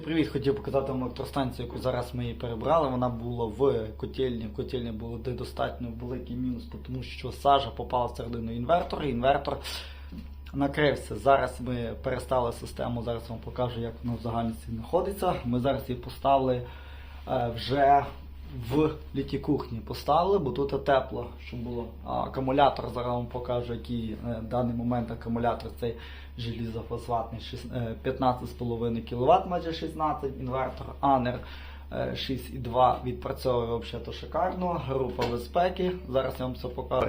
Привіт, хотів показати вам електростанцію, яку зараз ми її перебрали. Вона була в котельні. В котельні де достатньо великий мінус, тому що сажа попала всередину інвертора. Інвертор накрився. Зараз ми перестали систему. Зараз вам покажу, як вона в загальності знаходиться. Ми зараз її поставили е, вже в літій кухні. Поставили, бо тут тепло, щоб було. А акумулятор зараз вам покажу, який е, в даний момент акумулятор цей желізофосфатний шіс- е, 15,5 кВт, майже 16 інвертор Анер. е, 6,2 відпрацьовує взагалі шикарно. Група безпеки. Зараз я вам все покажу.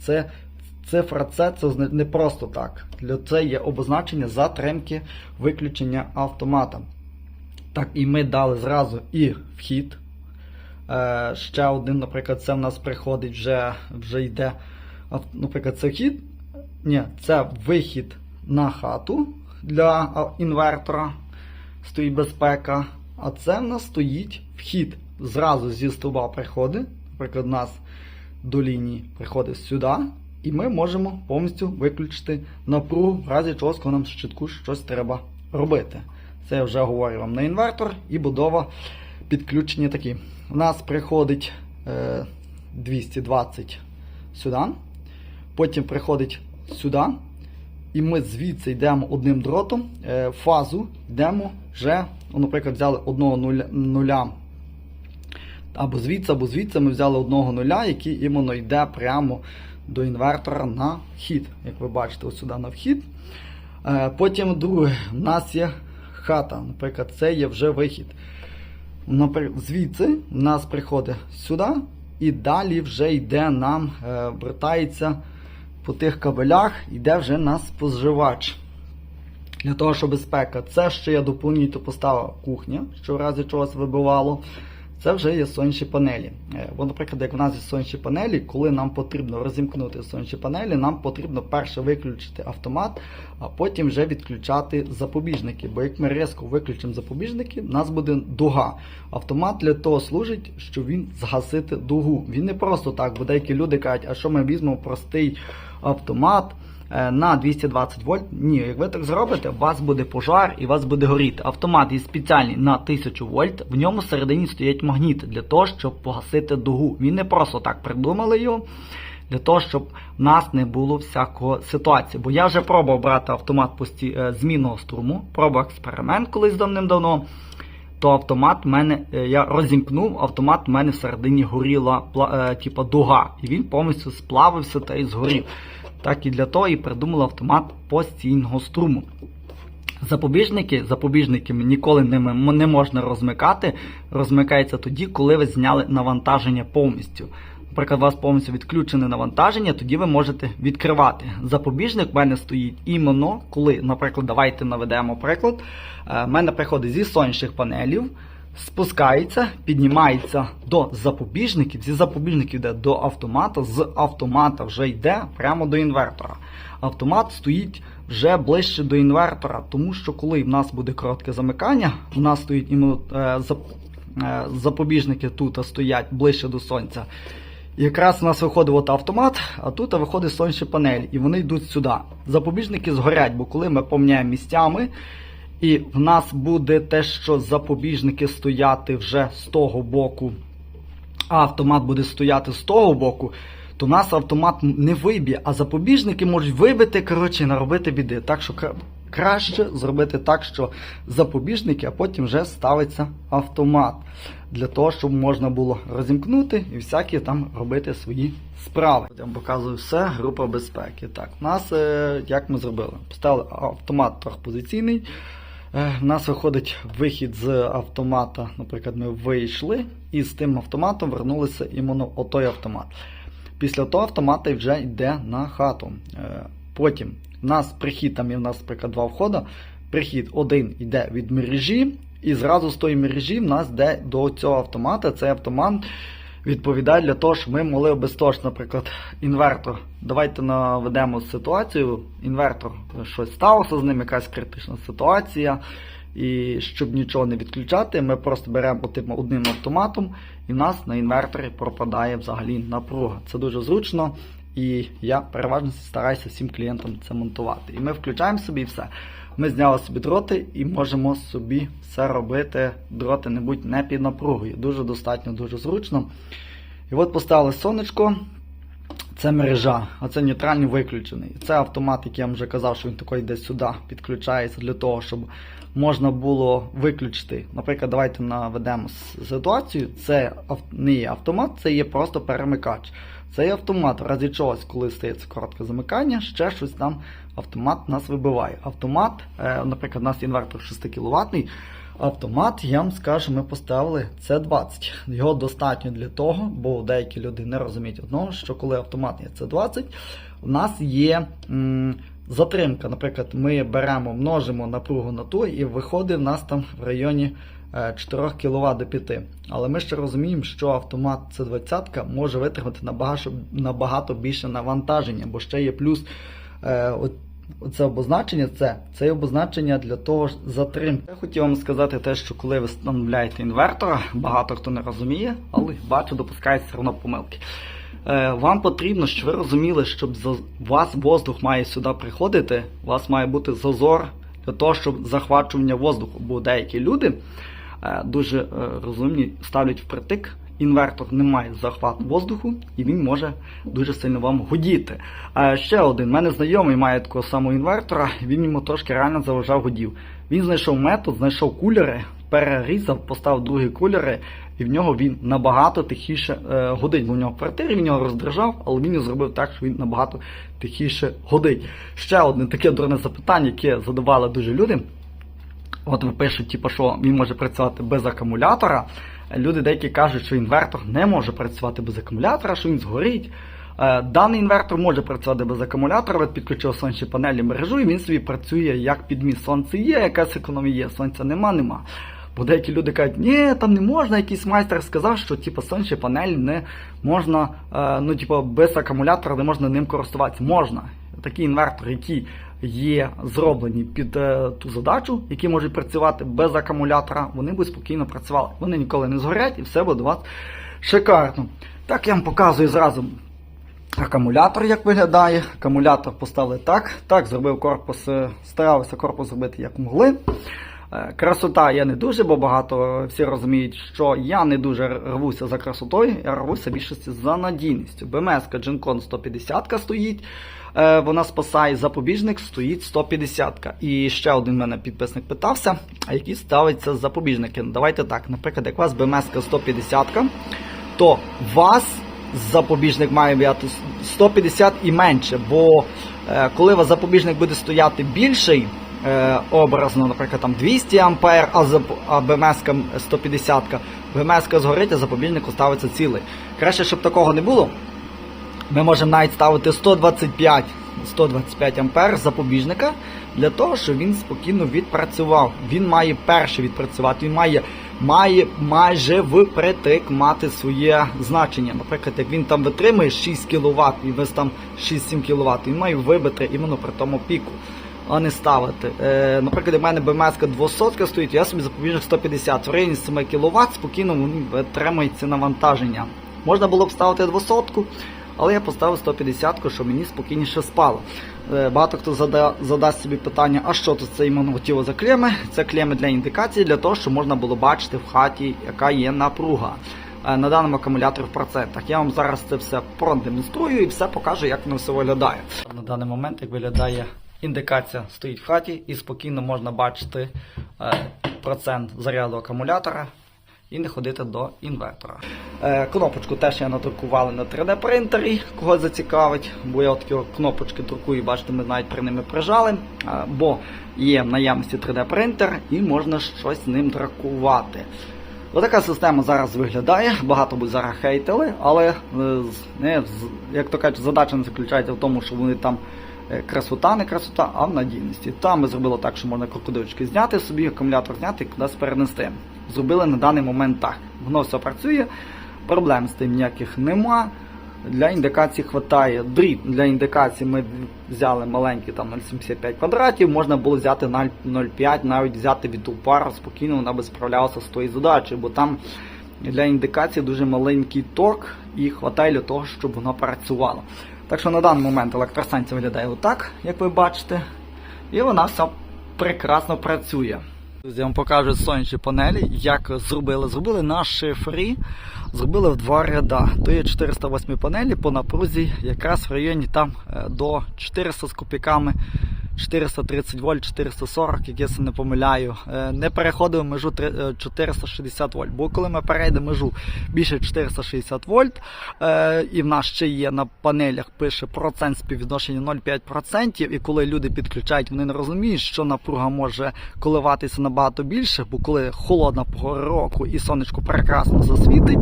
Це цифра С це не просто так. Для це є обозначення затримки виключення автомата. Так, і ми дали зразу і вхід. Е, ще один, наприклад, це в нас приходить, вже, вже йде. Наприклад, це вхід. Ні, це вихід на хату для інвертора. Стоїть безпека. А це в нас стоїть вхід. Зразу зі стовба приходить. Наприклад, у нас до лінії приходить сюди. І ми можемо повністю виключити напругу, в разі чого коли нам щитку щось треба робити. Це я вже говорю вам на інвертор і будова підключення такі. У нас приходить е, 220 сюди, потім приходить сюди, і ми звідси йдемо одним дротом, е, фазу йдемо вже, ну, наприклад, взяли одного нуля, або звідси, або звідси ми взяли одного нуля, який іменно йде прямо до інвертора на вхід. Як ви бачите, ось сюди на вхід. Е, Потім друге, у нас є хата. Наприклад, це є вже вихід. Звідси в нас приходить сюди, і далі вже йде нам, е, вертається по тих кабелях, йде вже на споживач. Для того, щоб безпека. Це ще я доповнюю, то поставила кухня, що в разі чогось вибивало. Це вже є сонячні панелі. Е, Бо, наприклад, як в нас є сонячні панелі, коли нам потрібно розімкнути сонячні панелі, нам потрібно перше виключити автомат, а потім вже відключати запобіжники. Бо як ми різко виключимо запобіжники, в нас буде дуга. Автомат для того служить, що він згасити дугу. Він не просто так, бо деякі люди кажуть, а що ми візьмемо простий автомат на 220 вольт. Ні, як ви так зробите, у вас буде пожар і у вас буде горіти. Автомат є спеціальний на 1000 вольт. В ньому всередині стоять магніти для того, щоб погасити дугу. Він не просто так придумали його. Для того, щоб в нас не було всякого ситуації. Бо я вже пробував брати автомат е, змінного струму, пробував експеримент колись давним-давно. То автомат в мене, е, я розімкнув, автомат в мене всередині горіла е, дуга. І він повністю сплавився та і згорів. Так і для того і придумали автомат постійного струму. Запобіжники, запобіжники ніколи не, не можна розмикати. Розмикається тоді, коли ви зняли навантаження повністю. Наприклад, у вас повністю відключене навантаження, тоді ви можете відкривати. Запобіжник в мене стоїть іменно, коли, наприклад, давайте наведемо приклад. Е, В мене приходить зі сонячних панелів, спускається, піднімається до запобіжників, зі запобіжників йде до автомата, з автомата вже йде прямо до інвертора. Автомат стоїть вже ближче до інвертора, тому що коли в нас буде коротке замикання, у нас стоїть іменно е, е, запобіжники тут стоять ближче до сонця. Якраз у нас виходить от автомат, а тут виходить сонячні панелі, і вони йдуть сюди. Запобіжники згорять, бо коли ми поміняємо місцями, і в нас буде те, що запобіжники стояти вже з того боку, а автомат буде стояти з того боку, то в нас автомат не виб'є, а запобіжники можуть вибити, коротше, наробити біди. Так що краще зробити так, що запобіжники, а потім вже ставиться автомат. Для того, щоб можна було розімкнути і всякі там робити свої справи. Я вам показую все, група безпеки. Так, у нас е, як ми зробили? Поставили автомат трьохпозиційний. Е, У нас виходить вихід з автомата. Наприклад, ми вийшли і з тим автоматом вернулися іменно в той автомат. Після того автомата вже йде на хату. Потім у нас прихід, там є в нас, наприклад, два входи. Прихід один йде від мережі, і зразу з тої мережі в нас йде до цього автомата. Цей автомат відповідає для того, щоб ми могли без того, що, наприклад, інвертор. Давайте наведемо ситуацію. Інвертор щось сталося з ним, якась критична ситуація. І щоб нічого не відключати, ми просто беремо отим одним автоматом, і в нас на інверторі пропадає взагалі напруга. Це дуже зручно. І я переважно стараюся всім клієнтам це монтувати. І ми включаємо собі все. Ми зняли собі дроти і можемо собі все робити. Дроти не будь не під напругою. Дуже достатньо, дуже зручно. І от поставили сонечко. Це мережа, а це нейтральний виключений. Це автомат, який я вам вже казав, що він такий десь сюди підключається для того, щоб можна було виключити. Наприклад, давайте наведемо ситуацію. Це не є автомат, це є просто перемикач. Цей автомат, в разі чогось, коли стається коротке замикання, ще щось там автомат нас вибиває. Автомат, е, наприклад, у нас інвертор 6 кВт. Автомат, я вам скажу, ми поставили С20. Його достатньо для того, бо деякі люди не розуміють одного, що коли автомат є С20, у нас є затримка. Наприклад, ми беремо, множимо напругу на ту, і виходить в нас там в районі 4 кВт до 5. Але ми ще розуміємо, що автомат С20 може витримати набагато, набагато більше навантаження, бо ще є плюс. Е, Оце обозначення, це, це обозначення для того ж затримки. Я хотів вам сказати те, що коли ви встановляєте інвертора, багато хто не розуміє, але бачу, допускається все одно помилки. Е, вам потрібно, щоб ви розуміли, щоб за вас воздух має сюди приходити, у вас має бути зазор для того, щоб захвачування воздуху. Бо деякі люди е, дуже е, розумні ставлять впритик. Інвертор не має захват воздуху і він може дуже сильно вам гудіти. А ще один, в мене знайомий має такого самого інвертора, він йому трошки реально заважав гудів. Він знайшов метод, знайшов кулери, перерізав, поставив другі кулери, і в нього він набагато тихіше е, гудить. Бо в нього в квартирі він його роздражав, але він його зробив так, що він набагато тихіше гудить. Ще одне таке дурне запитання, яке задавали дуже люди. От ви пишуть, типу, що він може працювати без акумулятора. Люди деякі кажуть, що інвертор не може працювати без акумулятора, що він згорить. Е, Даний інвертор може працювати без акумулятора, ви підключив сонячні панелі мережу, і він собі працює як підміст. Сонце є, якась економія є, сонця нема, нема. Бо деякі люди кажуть, ні, там не можна, якийсь майстер сказав, що типу, сонячні панелі не можна, е, ну, типу, без акумулятора не можна ним користуватися. Можна. Такі інвертори, які є зроблені під е, ту задачу, які можуть працювати без акумулятора, вони би спокійно працювали. Вони ніколи не згорять і все буде у вас шикарно. Так я вам показую зразу акумулятор, як виглядає. Акумулятор поставили так. Так, зробив корпус, е, старалися корпус зробити як могли. Е, Красота я не дуже, бо багато всі розуміють, що я не дуже рвуся за красотою, я рвуся більшості за надійністю. БМС Gencon 150 стоїть, е, вона спасає запобіжник, стоїть 150. І ще один мене підписник питався, а які ставиться запобіжники. Давайте так, наприклад, як у вас БМС 150, то вас запобіжник має бути 150 і менше, бо е, коли у вас запобіжник буде стояти більший, е, образно, наприклад, там 200 ампер, а, БМС 150, БМС згорить, а запобіжник ставиться цілий. Краще, щоб такого не було. Ми можемо навіть ставити 125 125 ампер запобіжника для того, щоб він спокійно відпрацював. Він має перший відпрацювати, він має, має майже впритик мати своє значення. Наприклад, як він там витримує 6 кВт і весь там 6-7 кВт, він має вибити іменно при тому піку. А не ставити. Е, наприклад, у мене БМС 200 стоїть, я собі запобіжник 150 в районі 7 кВт, спокійно він витримується навантаження. Можна було б ставити 200 але я поставив 150, щоб мені спокійніше спало. Е, Багато хто зада, задасть собі питання, а що тут це іменно тіло за клеми? Це клеми для індикації, для того, щоб можна було бачити в хаті, яка є напруга е, на даному акумуляторі в процентах. Я вам зараз це все продемонструю і все покажу, як воно все виглядає. На даний момент, як виглядає індикація, стоїть в хаті і спокійно можна бачити е, процент заряду акумулятора і не ходити до інвертора. Е, кнопочку теж я надрукували на 3D принтері, кого зацікавить, бо я такі кнопочки друкую, бачите, ми навіть при ними прижали, е, бо є в наявності 3D принтер і можна щось ним друкувати. Отака система зараз виглядає, багато будуть зараз хейтили, але як то кажуть, задача не заключається в тому, що вони там красота, не красота, а в надійності. Там ми зробили так, що можна крокодильчики зняти собі, акумулятор зняти і кудись перенести. Зробили на даний момент так. Воно все працює, проблем з тим ніяких нема. Для індикації хватає. Дріт для індикації ми взяли маленький там 0,75 квадратів, можна було взяти 0,5, навіть взяти від упара, спокійно вона би справлялася з тою задачею, бо там для індикації дуже маленький торк і хватає для того, щоб воно працювало. Так що на даний момент електростанція виглядає отак, як ви бачите. І вона все прекрасно працює. Друзі, я вам покажу сонячні панелі, як зробили. Зробили на шифрі, зробили в два ряда. То є 408 панелі по напрузі, якраз в районі там е, до 400 з копійками. 430 вольт, 440, як я не помиляю, Е, не переходили межу три- е, 460 вольт. Бо коли ми перейдемо межу більше 460 вольт, е, і в нас ще є на панелях пише процент співвідношення 0,5%, і коли люди підключають, вони не розуміють, що напруга може коливатися набагато більше, бо коли холодна пора року і сонечко прекрасно засвітить,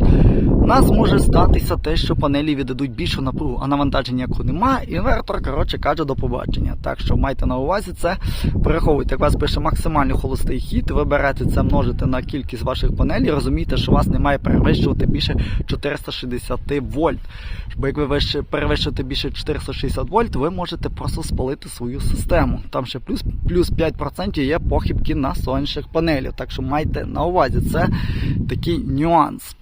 у нас може статися те, що панелі віддадуть більшу напругу, а навантаження яку немає, інвертор, коротше, каже до побачення. Так що майте на увазі це, переховуйте, як вас пише максимально холостий хід, ви берете це, множите на кількість ваших панелей, розумієте, що вас не має перевищувати більше 460 вольт. Бо як ви перевищуєте більше 460 вольт, ви можете просто спалити свою систему. Там ще плюс, плюс 5% є похибки на сонячних панелях. Так що майте на увазі, це такий нюанс.